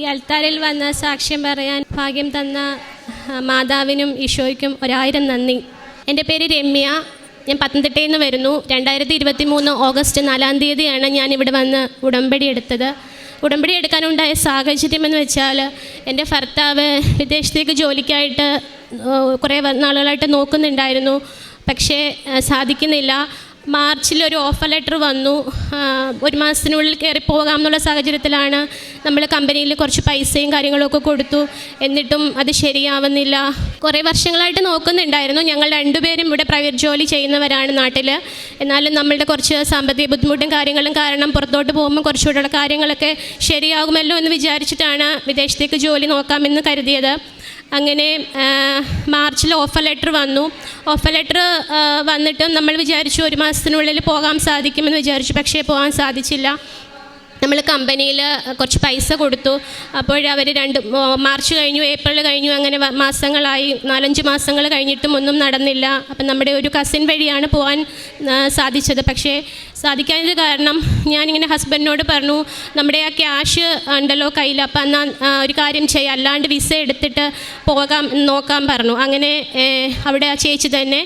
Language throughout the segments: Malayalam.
ഈ അൽത്താരിൽ വന്ന് സാക്ഷ്യം പറയാൻ ഭാഗ്യം തന്ന മാതാവിനും ഈശോയ്ക്കും ഒരായിരം നന്ദി. എന്റെ പേര് രമ്യ. ഞാൻ പത്തനംതിട്ടയിൽ നിന്ന് വരുന്നു. രണ്ടായിരത്തി ഇരുപത്തി മൂന്ന് ഓഗസ്റ്റ് നാലാം തീയതിയാണ് ഞാൻ ഇവിടെ വന്ന് ഉടമ്പടി എടുത്തത്. ഉടമ്പടി എടുക്കാനുണ്ടായ സാഹചര്യം എന്ന് വെച്ചാൽ എന്റെ ഭർത്താവ് വിദേശത്തേക്ക് ജോലിക്കായിട്ട് കുറേ നാളുകളായിട്ട് നോക്കുന്നുണ്ടായിരുന്നു. പക്ഷേ സാധിക്കുന്നില്ല. മാർച്ചിൽ ഒരു ഓഫർ ലെറ്റർ വന്നു ഒരു മാസത്തിനുള്ളിൽ കയറി പോകാം എന്നുള്ള സാഹചര്യത്തിലാണ് നമ്മൾ കമ്പനിയിൽ കുറച്ച് പൈസയും കാര്യങ്ങളൊക്കെ കൊടുത്തു. എന്നിട്ടും അത് ശരിയാവുന്നില്ല. കുറേ വർഷങ്ങളായിട്ട് നോക്കുന്നുണ്ടായിരുന്നു. ഞങ്ങൾ രണ്ടുപേരും ഇവിടെ പ്രൈവറ്റ് ജോലി ചെയ്യുന്നവരാണ് നാട്ടിൽ എന്നാലും നമ്മളുടെ കുറച്ച് സാമ്പത്തിക ബുദ്ധിമുട്ടും കാര്യങ്ങളും കാരണം പുറത്തോട്ട് പോകുമ്പോൾ കുറച്ചുകൂടെയുള്ള കാര്യങ്ങളൊക്കെ ശരിയാകുമല്ലോ എന്ന് വിചാരിച്ചിട്ടാണ് വിദേശത്തേക്ക് ജോലി നോക്കാമെന്ന് കരുതിയത്. അങ്ങനെ മാർച്ചിൽ ഓഫർ ലെറ്റർ വന്നു. ഓഫർ ലെറ്റർ വന്നിട്ടും നമ്മൾ വിചാരിച്ചു ഒരു മാസത്തിനുള്ളിൽ പോകാൻ സാധിക്കുമെന്ന് വിചാരിച്ചു. പക്ഷേ പോകാൻ സാധിച്ചില്ല. നമ്മൾ കമ്പനിയിൽ കുറച്ച് പൈസ കൊടുത്തു. അപ്പോൾ അവർ രണ്ട് മാർച്ച് കഴിഞ്ഞു ഏപ്രിൽ കഴിഞ്ഞു അങ്ങനെ മാസങ്ങളായി. നാലഞ്ച് മാസങ്ങൾ കഴിഞ്ഞിട്ടും ഒന്നും നടന്നില്ല. അപ്പം നമ്മുടെ ഒരു കസിൻ വഴിയാണ് പോകാൻ സാധിച്ചത്. പക്ഷേ സാധിക്കാത്തത് കാരണം ഞാനിങ്ങനെ ഹസ്ബൻഡിനോട് പറഞ്ഞു നമ്മുടെ ആ ക്യാഷ് ഉണ്ടല്ലോ കയ്യിൽ. അപ്പം എന്നാൽ ഒരു കാര്യം ചെയ്യാം. അല്ലാണ്ട് വിസ എടുത്തിട്ട് പോകാം നോക്കാൻ പറഞ്ഞു. അങ്ങനെ അവിടെ ആ ചേച്ചി തന്നെ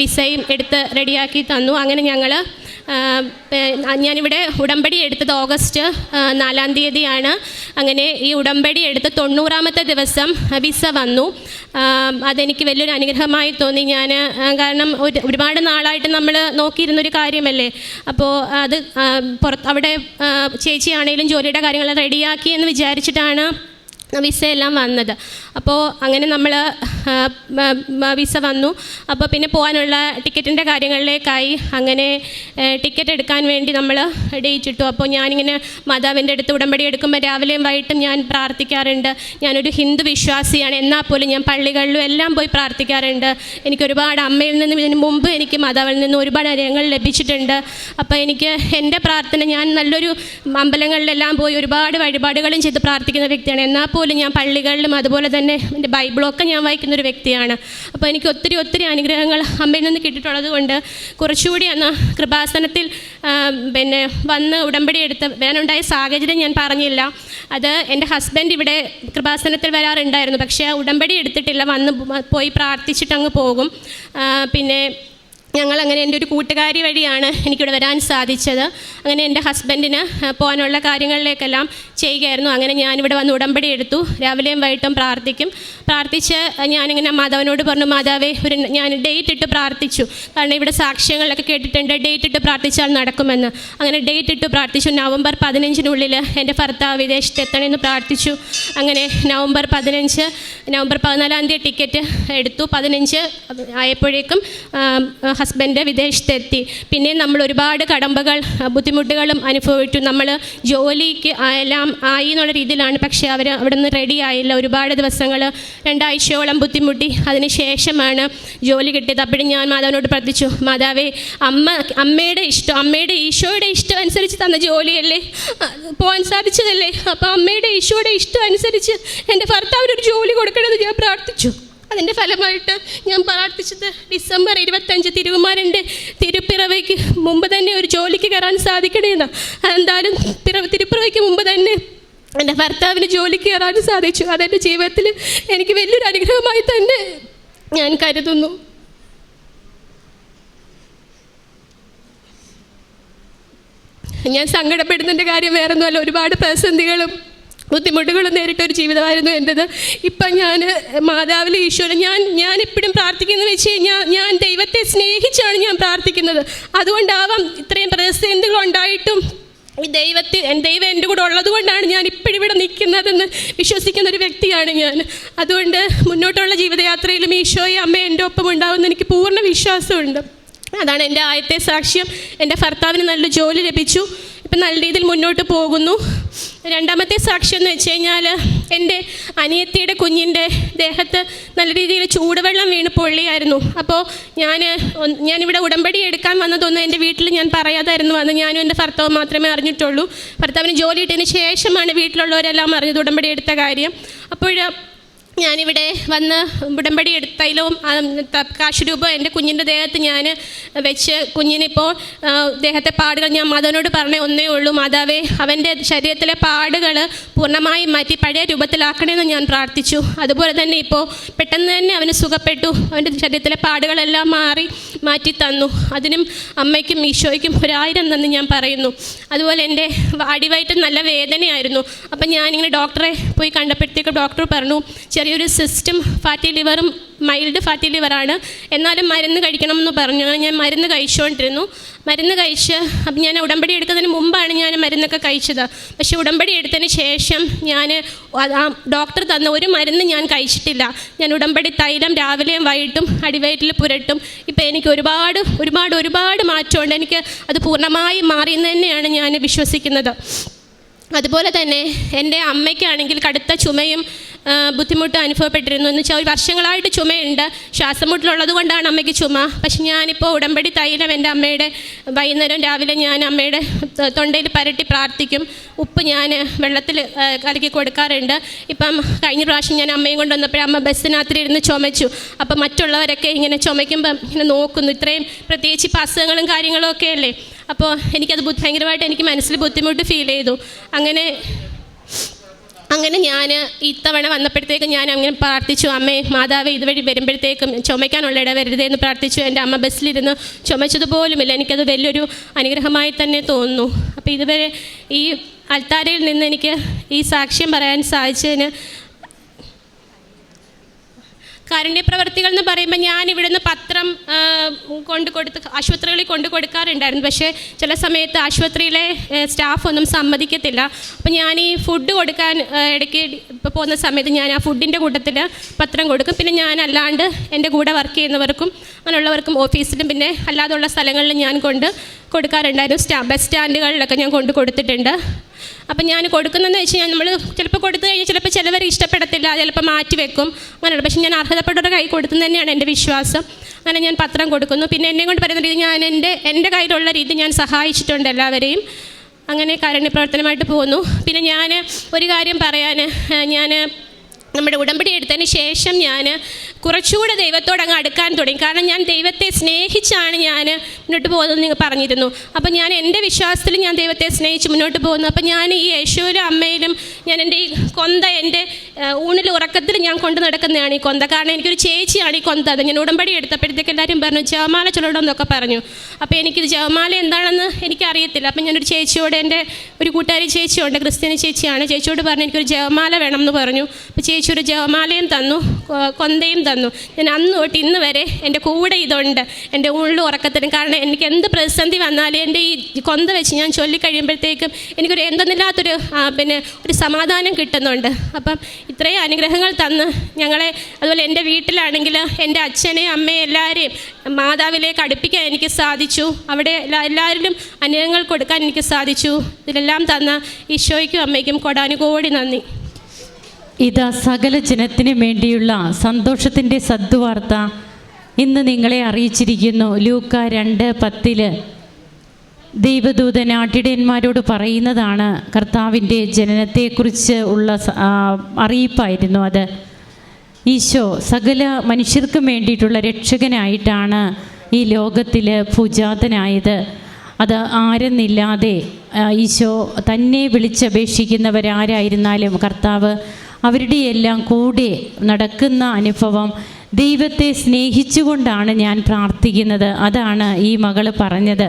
വിസയും എടുത്ത് റെഡിയാക്കി തന്നു. അങ്ങനെ ഞങ്ങൾ ഞാനിവിടെ ഉടമ്പടി എടുത്തത് ഓഗസ്റ്റ് നാലാം തീയതിയാണ്. അങ്ങനെ ഈ ഉടമ്പടി എടുത്ത് തൊണ്ണൂറാമത്തെ ദിവസം വിസ വന്നു. അതെനിക്ക് വലിയൊരു അനുഗ്രഹമായി തോന്നി. ഞാൻ കാരണം ഒരു ഒരുപാട് നാളായിട്ട് നമ്മൾ നോക്കിയിരുന്നൊരു കാര്യമല്ലേ? അപ്പോൾ അത് പുറത്ത് അവിടെ ചേച്ചിയാണെങ്കിലും ജോലിയുടെ കാര്യങ്ങൾ റെഡിയാക്കി എന്ന് വിചാരിച്ചിട്ടാണ് വിസ എല്ലാം വന്നത്. അപ്പോൾ അങ്ങനെ നമ്മൾ വിസ വന്നു. അപ്പോൾ പിന്നെ പോകാനുള്ള ടിക്കറ്റിന്റെ കാര്യങ്ങളിലേക്കായി അങ്ങനെ ടിക്കറ്റ് എടുക്കാൻ വേണ്ടി നമ്മൾ ഡേറ്റ് ഇട്ടു. അപ്പോൾ ഞാനിങ്ങനെ മാതാവിന്റെ അടുത്ത് ഉടമ്പടി എടുക്കുമ്പോൾ രാവിലെയും വൈകിട്ടും ഞാൻ പ്രാർത്ഥിക്കാറുണ്ട്. ഞാനൊരു ഹിന്ദു വിശ്വാസിയാണ്. എന്നാൽ പോലും ഞാൻ പള്ളികളിലും എല്ലാം പോയി പ്രാർത്ഥിക്കാറുണ്ട്. എനിക്ക് ഒരുപാട് അമ്മയിൽ നിന്നും ഇതിന് മുമ്പ് എനിക്ക് മാതാവിൽ നിന്ന് ഒരുപാട് അനുഗ്രഹങ്ങൾ ലഭിച്ചിട്ടുണ്ട്. അപ്പോൾ എനിക്ക് എന്റെ പ്രാർത്ഥന ഞാൻ നല്ലൊരു അമ്പലങ്ങളിലെല്ലാം പോയി ഒരുപാട് വഴിപാടുകളും ചെയ്ത് പ്രാർത്ഥിക്കുന്ന വ്യക്തിയാണ്. എന്നാൽ ഞാൻ പള്ളികളിലും അതുപോലെ തന്നെ എന്റെ ബൈബിളൊക്കെ ഞാൻ വായിക്കുന്ന ഒരു വ്യക്തിയാണ്. അപ്പോൾ എനിക്ക് ഒത്തിരി ഒത്തിരി അനുഗ്രഹങ്ങൾ അമ്മയിൽ നിന്ന് കിട്ടിയിട്ടുള്ളത് കൊണ്ട് കുറച്ചുകൂടി അന്ന് കൃപാസനത്തിൽ പിന്നെ വന്ന് ഉടമ്പടി എടുത്ത് വേനുണ്ടായ സാഹചര്യം ഞാൻ പറഞ്ഞില്ല. അത് എന്റെ ഹസ്ബൻഡ് ഇവിടെ കൃപാസനത്തിൽ വരാറുണ്ടായിരുന്നു. പക്ഷേ ഉടമ്പടി എടുത്തിട്ടില്ല. വന്ന് പോയി പ്രാർത്ഥിച്ചിട്ട് അങ്ങ് പോകും പിന്നെ ഞങ്ങൾ അങ്ങനെ എന്റെ ഒരു കൂട്ടുകാരി വഴിയാണ് എനിക്കിവിടെ വരാൻ സാധിച്ചത്. അങ്ങനെ എന്റെ ഹസ്ബൻഡിന് പോകാനുള്ള കാര്യങ്ങളിലേക്കെല്ലാം ചെയ്യുകയായിരുന്നു. അങ്ങനെ ഞാനിവിടെ വന്ന് ഉടമ്പടി എടുത്തു. രാവിലെയും വൈകിട്ടും പ്രാർത്ഥിക്കും. പ്രാർത്ഥിച്ച് ഞാനിങ്ങനെ മാതാവിനോട് പറഞ്ഞു മാതാവേ ഒരു ഞാൻ ഡേറ്റ് ഇട്ട് പ്രാർത്ഥിച്ചു. കാരണം ഇവിടെ സാക്ഷ്യങ്ങളൊക്കെ കേട്ടിട്ടുണ്ട് ഡേറ്റ് ഇട്ട് പ്രാർത്ഥിച്ചാൽ നടക്കുമെന്ന്. അങ്ങനെ ഡേറ്റ് ഇട്ട് പ്രാർത്ഥിച്ചു. നവംബർ പതിനഞ്ചിനുള്ളിൽ എന്റെ ഭർത്താവ് വിദേശത്ത് എത്തണമെന്ന് പ്രാർത്ഥിച്ചു. അങ്ങനെ നവംബർ പതിനഞ്ച് നവംബർ പതിനാലാം തീയതി ടിക്കറ്റ് എടുത്തു. പതിനഞ്ച് ആയപ്പോഴേക്കും ഹസ്ബൻഡ് വിദേശത്തെത്തി. പിന്നെ നമ്മൾ ഒരുപാട് കടമ്പകൾ ബുദ്ധിമുട്ടുകളും അനുഭവിച്ചു. നമ്മൾ ജോലിക്ക് എല്ലാം ആയി എന്നുള്ള രീതിയിലാണ്. പക്ഷേ അവർ അവിടെ നിന്ന് റെഡി ആയില്ല. ഒരുപാട് ദിവസങ്ങൾ രണ്ടാഴ്ചയോളം ബുദ്ധിമുട്ടി. അതിന് ശേഷമാണ് ജോലി കിട്ടിയത്. അപ്പോഴും ഞാൻ മാതാവിനോട് പ്രാർത്ഥിച്ചു മാതാവേ അമ്മ അമ്മയുടെ ഇഷ്ടം അമ്മയുടെ ഈശോയുടെ ഇഷ്ടം അനുസരിച്ച് തന്ന ജോലിയല്ലേ? പോകാൻ സാധിച്ചതല്ലേ? അപ്പോൾ അമ്മയുടെ ഈശോയുടെ ഇഷ്ടം അനുസരിച്ച് എന്റെ ഭർത്താവിനൊരു ജോലി കൊടുക്കണമെന്ന് ഞാൻ പ്രാർത്ഥിച്ചു. അതിന്റെ ഫലമായിട്ട് ഞാൻ പ്രാർത്ഥിച്ചത് ഡിസംബർ ഇരുപത്തഞ്ച് തിരുവുമാരന്റെ തിരുപ്പിറവയ്ക്ക് മുമ്പ് തന്നെ ഒരു ജോലിക്ക് കയറാൻ സാധിക്കണേന്ന്. എന്തായാലും പിറവ തിരുപ്പിറവയ്ക്ക് മുമ്പ് തന്നെ എന്റെ ഭർത്താവിന് ജോലിക്ക് കയറാൻ സാധിച്ചു. അതെന്റെ ജീവിതത്തിൽ എനിക്ക് വലിയൊരു അനുഗ്രഹമായി തന്നെ ഞാൻ കരുതുന്നു. ഞാൻ സങ്കടപ്പെടുന്നതിന്റെ കാര്യം വേറൊന്നുമല്ല. ഒരുപാട് പ്രതിസന്ധികളും ബുദ്ധിമുട്ടുകളും നേരിട്ട ഒരു ജീവിതമായിരുന്നു എന്റെത്. ഇപ്പം ഞാൻ മാതാവിലെ ഈശ്വരൻ ഞാൻ ഞാൻ എപ്പോഴും പ്രാർത്ഥിക്കുന്നത് വെച്ച് കഴിഞ്ഞാൽ ഞാൻ ദൈവത്തെ സ്നേഹിച്ചാണ് ഞാൻ പ്രാർത്ഥിക്കുന്നത്. അതുകൊണ്ടാവാം ഇത്രയും പ്രതിസന്ധികൾ ഉണ്ടായിട്ടും ദൈവത്തിൽ ദൈവം എന്റെ കൂടെ ഉള്ളത് കൊണ്ടാണ് ഞാൻ ഇപ്പോഴും ഇവിടെ നിൽക്കുന്നതെന്ന് വിശ്വസിക്കുന്ന ഒരു വ്യക്തിയാണ് ഞാൻ. അതുകൊണ്ട് മുന്നോട്ടുള്ള ജീവിതയാത്രയിലും ഈശോയും അമ്മ എന്റെ ഒപ്പം ഉണ്ടാവുമെന്ന് എനിക്ക് പൂർണ വിശ്വാസമുണ്ട്. അതാണ് എന്റെ ആദ്യത്തെ സാക്ഷ്യം. എന്റെ ഭർത്താവിന് നല്ല ജോലി ലഭിച്ചു. ഇപ്പം നല്ല രീതിയിൽ മുന്നോട്ട് പോകുന്നു. രണ്ടാമത്തെ സാക്ഷ്യം എന്ന് വെച്ച് കഴിഞ്ഞാൽ എന്റെ അനിയത്തിയുടെ കുഞ്ഞിന്റെ ദേഹത്ത് നല്ല രീതിയിൽ ചൂടുവെള്ളം വീണ് പൊള്ളിയായിരുന്നു. അപ്പോൾ ഞാൻ ഞാനിവിടെ ഉടമ്പടി എടുക്കാൻ വന്നതൊന്നും എന്റെ വീട്ടിൽ ഞാൻ പറയാതായിരുന്നു. അന്ന് ഞാനും എന്റെ ഭർത്താവ് മാത്രമേ അറിഞ്ഞിട്ടുള്ളൂ. ഭർത്താവിന് ജോലി ഇട്ടതിന് ശേഷമാണ് വീട്ടിലുള്ളവരെല്ലാം അറിഞ്ഞത് ഉടമ്പടി എടുത്ത കാര്യം. അപ്പോൾ ഞാനിവിടെ വന്ന് ഉടമ്പടി എടുത്തതിലും കാശുരൂപം എന്റെ കുഞ്ഞിന്റെ ദേഹത്ത് ഞാൻ വെച്ച് കുഞ്ഞിനിപ്പോൾ ദേഹത്തെ പാടുകൾ ഞാൻ മാതാവിനോട് പറഞ്ഞേ ഒന്നേ ഉള്ളൂ. മാതാവേ അവന്റെ ശരീരത്തിലെ പാടുകൾ പൂർണമായും മാറ്റി പഴയ രൂപത്തിലാക്കണമെന്ന് ഞാൻ പ്രാർത്ഥിച്ചു. അതുപോലെ തന്നെ ഇപ്പോൾ പെട്ടെന്ന് തന്നെ അവന് സുഖപ്പെട്ടു. അവന്റെ ശരീരത്തിലെ പാടുകളെല്ലാം മാറി മാറ്റി തന്നു. അതിനും അമ്മയ്ക്കും ഈശോയ്ക്കും ഒരായിരം നന്ദി ഞാൻ പറയുന്നു. അതുപോലെ എന്റെ അടിവയറ്റിൽ നല്ല വേദനയായിരുന്നു. അപ്പം ഞാനിങ്ങനെ ഡോക്ടറെ പോയി കണ്ടപ്പോഴത്തേക്ക് ഡോക്ടർ പറഞ്ഞു ചെറിയൊരു സിസ്റ്റം ഫാറ്റി ലിവറും മൈൽഡ് ഫാറ്റി ലിവറാണ്. എന്നാലും മരുന്ന് കഴിക്കണം എന്ന് പറഞ്ഞു. ഞാൻ മരുന്ന് കഴിച്ചുകൊണ്ടിരുന്നു. മരുന്ന് കഴിച്ച് അപ്പം ഞാൻ ഉടമ്പടി എടുക്കുന്നതിന് മുമ്പാണ് ഞാൻ മരുന്നൊക്കെ കഴിച്ചത്. പക്ഷേ ഉടമ്പടി എടുത്തതിന് ശേഷം ഞാൻ ഡോക്ടർ തന്ന ഒരു മരുന്ന് ഞാൻ കഴിച്ചിട്ടില്ല. ഞാൻ ഉടമ്പടി തൈലം രാവിലെയും വൈകിട്ടും അടിവയറ്റിൽ പുരട്ടും. ഇപ്പം എനിക്ക് ഒരുപാട് ഒരുപാട് ഒരുപാട് മാറ്റമുണ്ട്. എനിക്ക് അത് പൂർണമായി മാറിയെന്ന് തന്നെയാണ് ഞാൻ വിശ്വസിക്കുന്നത്. അതുപോലെ തന്നെ എന്റെ അമ്മയ്ക്കാണെങ്കിൽ കടുത്ത ചുമയും ബുദ്ധിമുട്ടും അനുഭവപ്പെട്ടിരുന്നു. എന്ന് വെച്ചാൽ ഒരു വർഷങ്ങളായിട്ട് ചുമയുണ്ട്. ശ്വാസമുട്ടിലുള്ളത് കൊണ്ടാണ് അമ്മയ്ക്ക് ചുമ. പക്ഷെ ഞാനിപ്പോൾ ഉടമ്പടി തൈലം എന്റെ അമ്മയുടെ വൈകുന്നേരം രാവിലെ ഞാൻ അമ്മയുടെ തൊണ്ടയിൽ പരട്ടി പ്രാർത്ഥിക്കും. ഉപ്പ് ഞാൻ വെള്ളത്തിൽ കലക്കി കൊടുക്കാറുണ്ട്. ഇപ്പം കഴിഞ്ഞ പ്രാവശ്യം ഞാൻ അമ്മയും കൊണ്ട് കൊണ്ടുവന്നപ്പോൾ അമ്മ ബസ്സിനകത്തിരുന്ന് ചുമച്ചു. അപ്പം മറ്റുള്ളവരൊക്കെ ഇങ്ങനെ ചുമയ്ക്കുമ്പം ഇങ്ങനെ നോക്കുന്നു. ഇത്രയും പ്രത്യേകിച്ച് ഇപ്പം അസുഖങ്ങളും കാര്യങ്ങളും ഒക്കെ അല്ലേ? അപ്പോൾ എനിക്കത് ഭയങ്കരമായിട്ട് എനിക്ക് മനസ്സിൽ ബുദ്ധിമുട്ട് ഫീൽ ചെയ്തു. അങ്ങനെ അങ്ങനെ ഞാൻ ഇത്തവണ വന്നപ്പോഴത്തേക്കും ഞാൻ അങ്ങനെ പ്രാർത്ഥിച്ചു അമ്മേ മാതാവ് ഇതുവഴി വരുമ്പോഴത്തേക്കും ചുമയ്ക്കാനുള്ള ഇട വരരുതേ എന്ന് പ്രാർത്ഥിച്ചു. എന്റെ അമ്മ ബസ്സിലിരുന്ന് ചുമച്ചതുപോലുമില്ല. എനിക്കത് വലിയൊരു അനുഗ്രഹമായി തന്നെ തോന്നുന്നു. അപ്പോൾ ഇതുവരെ ഈ അൽത്താരയിൽ നിന്ന് എനിക്ക് ഈ സാക്ഷ്യം പറയാൻ സാധിച്ചതിന് കാരുണ്യപ്രവർത്തികൾ എന്ന് പറയുമ്പോൾ ഞാൻ ഇവിടുന്ന് പത്രം കൊണ്ട് കൊടുത്ത് ആശുപത്രികളിൽ കൊണ്ട് കൊടുക്കാറുണ്ടായിരുന്നു. പക്ഷേ ചില സമയത്ത് ആശുപത്രിയിലെ സ്റ്റാഫ് ഒന്നും സമ്മതിക്കത്തില്ല. അപ്പം ഞാൻ ഈ ഫുഡ് കൊടുക്കാൻ ഇടയ്ക്ക് ഇപ്പോൾ പോകുന്ന സമയത്ത് ഞാൻ ആ ഫുഡിന്റെ കൂട്ടത്തിൽ പത്രം കൊടുക്കും. പിന്നെ ഞാൻ അല്ലാണ്ട് എന്റെ കൂടെ വർക്ക് ചെയ്യുന്നവർക്കും അങ്ങനെയുള്ളവർക്കും ഓഫീസിലും പിന്നെ അല്ലാതുള്ള സ്ഥലങ്ങളിലും ഞാൻ കൊണ്ട് കൊടുക്കാറുണ്ടായിരുന്നു. സ്റ്റാ ബസ് സ്റ്റാൻഡുകളിലൊക്കെ ഞാൻ കൊണ്ട് കൊടുത്തിട്ടുണ്ട്. അപ്പം ഞാൻ കൊടുക്കുന്നതെന്ന് വെച്ച് കഴിഞ്ഞാൽ നമ്മൾ ചിലപ്പോൾ കൊടുത്തു കഴിഞ്ഞാൽ ചിലപ്പോൾ ചിലവർ ഇഷ്ടപ്പെടത്തില്ല ചിലപ്പോൾ മാറ്റി വെക്കും. അങ്ങനെയുള്ള പക്ഷേ ഞാൻ അർഹതപ്പെട്ടവരുടെ കൈ കൊടുത്തു തന്നെയാണ് എന്റെ വിശ്വാസം. അങ്ങനെ ഞാൻ പത്രം കൊടുക്കുന്നു. പിന്നെ എന്നെ കൊണ്ട് പറയുന്ന രീതി ഞാൻ എന്റെ എന്റെ കയ്യിലുള്ള രീതി ഞാൻ സഹായിച്ചിട്ടുണ്ട് എല്ലാവരെയും. അങ്ങനെ കാരുണ്യ പ്രവർത്തനമായിട്ട് പോകുന്നു. പിന്നെ ഞാൻ ഒരു കാര്യം പറയാൻ ഞാൻ നമ്മുടെ ഉടമ്പടി എടുത്തതിന് ശേഷം ഞാൻ കുറച്ചുകൂടെ ദൈവത്തോട് അങ്ങ് അടുക്കാൻ തുടങ്ങി. കാരണം ഞാൻ ദൈവത്തെ സ്നേഹിച്ചാണ് ഞാൻ മുന്നോട്ട് പോകുന്നത് നിങ്ങൾ പറഞ്ഞിരുന്നു. അപ്പം ഞാൻ എന്റെ വിശ്വാസത്തിൽ ഞാൻ ദൈവത്തെ സ്നേഹിച്ച് മുന്നോട്ട് പോകുന്നു. അപ്പം ഞാൻ ഈ യേശുവിലും അമ്മയിലും ഞാൻ എന്റെ ഈ കൊന്ത എന്റെ ഊണിൽ ഉറക്കത്തിൽ ഞാൻ കൊണ്ട് നടക്കുന്നതാണ് ഈ കൊന്ത. കാരണം എനിക്കൊരു ചേച്ചിയാണ് ഈ കൊന്ത. അത് ഞാൻ ഉടമ്പടി എടുത്തപ്പോഴത്തേക്ക് എല്ലാവരും പറഞ്ഞു ജവമാല ചൊല്ലണമെന്നൊക്കെ പറഞ്ഞു. അപ്പോൾ എനിക്കിത് ജവമാല എന്താണെന്ന് എനിക്കറിയത്തില്ല. അപ്പം ഞാനൊരു ചേച്ചിയോട് എന്റെ ഒരു കൂട്ടുകാരി ചേച്ചിയുണ്ട് ക്രിസ്ത്യൻ ചേച്ചിയാണ്. ചേച്ചിയോട് പറഞ്ഞു എനിക്കൊരു ജവമാല വേണം എന്ന് പറഞ്ഞു. അപ്പോൾ ചേച്ചി ഒരു ജവമാലയും തന്നു കൊന്തയും തന്നു. ഞാൻ അന്ന് തൊട്ട് ഇന്ന് വരെ എന്റെ കൂടെ ഇതുണ്ട്. എന്റെ ഉള്ളു ഉറക്കത്തിനും കാരണം എനിക്ക് എന്ത് പ്രതിസന്ധി വന്നാലും എന്റെ ഈ കൊന്ത വെച്ച് ഞാൻ ചൊല്ലിക്കഴിയുമ്പോഴത്തേക്കും എനിക്കൊരു എന്തെന്നില്ലാത്തൊരു പിന്നെ ഒരു സമാധാനം കിട്ടുന്നുണ്ട്. അപ്പം ഇത്രയും അനുഗ്രഹങ്ങൾ തന്ന് ഞങ്ങളെ അതുപോലെ എന്റെ വീട്ടിലാണെങ്കിൽ എന്റെ അച്ഛനെ അമ്മയെ എല്ലാവരെയും മാതാവിലേക്ക് അടുപ്പിക്കാൻ എനിക്ക് സാധിച്ചു. അവിടെ എല്ലാ- എല്ലാവരിലും അനുഗ്രഹങ്ങൾ കൊടുക്കാൻ എനിക്ക് സാധിച്ചു. ഇതിലെല്ലാം തന്ന ഈശോയ്ക്കും അമ്മയ്ക്കും കൊടാനുകോടി നന്ദി. ഇതാ സകല ജനത്തിന് വേണ്ടിയുള്ള സന്തോഷത്തിന്റെ സദ്വാർത്ത ഇന്ന് നിങ്ങളെ അറിയിച്ചിരിക്കുന്നു. ലൂക്ക രണ്ട് പത്തിൽ ദൈവദൂതൻ ആട്ടിടയന്മാരോട് പറയുന്നതാണ് കർത്താവിന്റെ ജനനത്തെക്കുറിച്ച് ഉള്ള അറിയിപ്പായിരുന്നു അത്. ഈശോ സകല മനുഷ്യർക്കും വേണ്ടിയിട്ടുള്ള രക്ഷകനായിട്ടാണ് ഈ ലോകത്തിൽ ഭുജാതനായത് അത് ആരെന്നില്ലാതെ ഈശോ തന്നെ വിളിച്ചപേക്ഷിക്കുന്നവരാരായിരുന്നാലും കർത്താവ് അവരുടെ എല്ലാം കൂടെ നടക്കുന്ന അനുഭവം ദൈവത്തെ സ്നേഹിച്ചുകൊണ്ടാണ് ഞാൻ പ്രാർത്ഥിക്കുന്നത്. അതാണ് ഈ മകൾ പറഞ്ഞത്.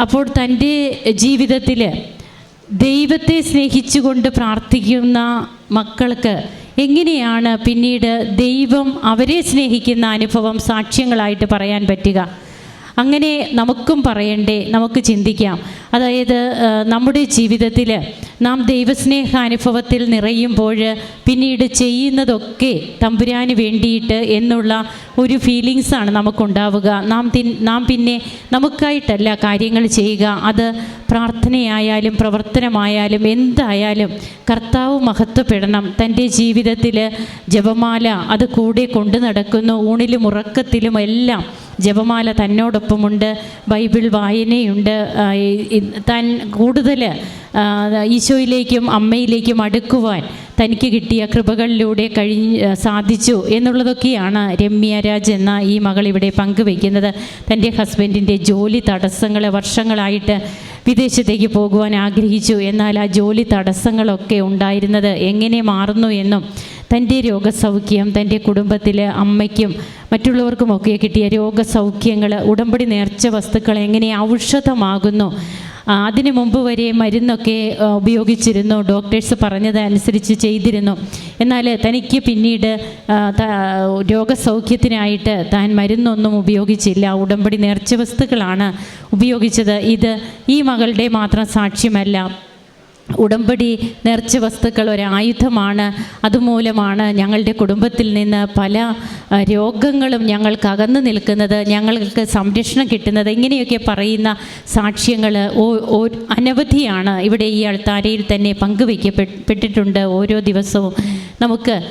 അപ്പോൾ തന്റെ ജീവിതത്തിൽ ദൈവത്തെ സ്നേഹിച്ചുകൊണ്ട് പ്രാർത്ഥിക്കുന്ന മക്കൾക്ക് എങ്ങനെയാണ് പിന്നീട് ദൈവം അവരെ സ്നേഹിക്കുന്ന അനുഭവം സാക്ഷ്യങ്ങളായിട്ട് പറയാൻ പറ്റുക? അങ്ങനെ നമുക്കും പറയണ്ടേ നമുക്ക് ചിന്തിക്കാം. അതായത് നമ്മുടെ ജീവിതത്തിൽ നാം ദൈവസ്നേഹ അനുഭവത്തിൽ നിറയുമ്പോൾ പിന്നീട് ചെയ്യുന്നതൊക്കെ തമ്പുരാന് വേണ്ടിയിട്ട് എന്നുള്ള ഒരു ഫീലിങ്സാണ് നമുക്കുണ്ടാവുക. നാം നാം പിന്നെ നമുക്കായിട്ടല്ല കാര്യങ്ങൾ ചെയ്യുക. അത് പ്രാർത്ഥനയായാലും പ്രവർത്തനമായാലും എന്തായാലും കർത്താവ് മഹത്വപ്പെടണം. തന്റെ ജീവിതത്തിൽ ജപമാല അത് കൂടെ കൊണ്ടു നടക്കുന്നു. ഊണിലും ഉറക്കത്തിലും എല്ലാം ജപമാല തന്നോടൊപ്പമുണ്ട്. ബൈബിൾ വായനയുണ്ട്. താൻ കൂടുതൽ ഈശോയിലേക്കും അമ്മയിലേക്കും അടുക്കുവാൻ തനിക്ക് കിട്ടിയ കൃപകളിലൂടെ കഴിഞ്ഞ് സാധിച്ചു എന്നുള്ളതൊക്കെയാണ് രമ്യ രാജ് എന്ന ഈ മകൾ ഇവിടെ പങ്കുവയ്ക്കുന്നത്. തന്റെ ഹസ്ബൻഡിന്റെ ജോലി തടസ്സങ്ങൾ വർഷങ്ങളായിട്ട് വിദേശത്തേക്ക് പോകുവാൻ ആഗ്രഹിച്ചു. എന്നാൽ ആ ജോലി തടസ്സങ്ങളൊക്കെ ഉണ്ടായിരുന്നത് എങ്ങനെ മാറുന്നു എന്നും തന്റെ രോഗസൗഖ്യം തന്റെ കുടുംബത്തിൽ അമ്മയ്ക്കും മറ്റുള്ളവർക്കുമൊക്കെ കിട്ടിയ രോഗസൗഖ്യങ്ങൾ ഉടമ്പടി നേർച്ച വസ്തുക്കൾ എങ്ങനെ ഔഷധമാകുന്നു അതിനു മുമ്പ് വരെ മരുന്നൊക്കെ ഉപയോഗിച്ചിരുന്നു. ഡോക്ടേഴ്സ് പറഞ്ഞതനുസരിച്ച് ചെയ്തിരുന്നു. എന്നാൽ തനിക്ക് പിന്നീട് രോഗസൗഖ്യത്തിനായിട്ട് താൻ മരുന്നൊന്നും ഉപയോഗിച്ചില്ല. ഉടമ്പടി നേർച്ച വസ്തുക്കളാണ് ഉപയോഗിച്ചത്. ഇത് ഈ മകളുടെ മാത്രം സാക്ഷ്യമല്ല. ഉടമ്പടി നേർച്ച വസ്തുക്കൾ ഒരായുധമാണ്. അതുമൂലമാണ് ഞങ്ങളുടെ കുടുംബത്തിൽ നിന്ന് പല രോഗങ്ങളും ഞങ്ങൾക്ക് അകന്നു നിൽക്കുന്നത് ഞങ്ങൾക്ക് സംരക്ഷണം കിട്ടുന്നത് ഇങ്ങനെയൊക്കെ പറയുന്ന സാക്ഷ്യങ്ങൾ അനവധിയാണ് ഇവിടെ ഈ അൾത്താരയിൽ തന്നെ പങ്കുവയ്ക്കപ്പെട്ടിട്ടുണ്ട് ഓരോ ദിവസവും. നമുക്ക്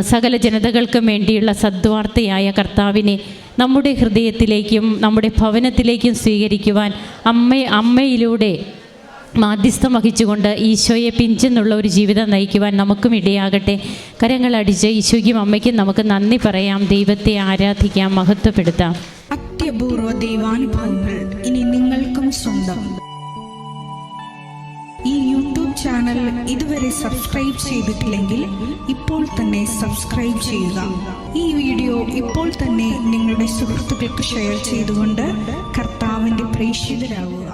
സകല ജനതകൾക്കും വേണ്ടിയുള്ള സദ്വാർത്തയായ കർത്താവിനെ നമ്മുടെ ഹൃദയത്തിലേക്കും നമ്മുടെ ഭവനത്തിലേക്കും സ്വീകരിക്കുവാൻ അമ്മ അമ്മയിലൂടെ മാധ്യസ്ഥം വഹിച്ചുകൊണ്ട് ഈശോയെ പിഞ്ചെന്നുള്ള ഒരു ജീവിതം നയിക്കുവാൻ നമുക്കും ഇടയാകട്ടെ. കരങ്ങളടിച്ച് ഈശോയ്ക്കും അമ്മയ്ക്കും നമുക്ക് നന്ദി പറയാം. ദൈവത്തെ ആരാധിക്കാം മഹത്വപ്പെടുത്താം. അത്യപൂർവ ദൈവാനുഭവങ്ങൾ ഇനി നിങ്ങൾക്കും സ്വന്തം. ഈ യൂട്യൂബ് ചാനൽ ഇതുവരെ സബ്സ്ക്രൈബ് ചെയ്തിട്ടില്ലെങ്കിൽ ഇപ്പോൾ തന്നെ സബ്സ്ക്രൈബ് ചെയ്യുക. ഈ വീഡിയോ ഇപ്പോൾ തന്നെ നിങ്ങളുടെ സുഹൃത്തുക്കൾക്ക് ഷെയർ ചെയ്തുകൊണ്ട് കർത്താവിന്റെ പ്രേക്ഷിതരാകുക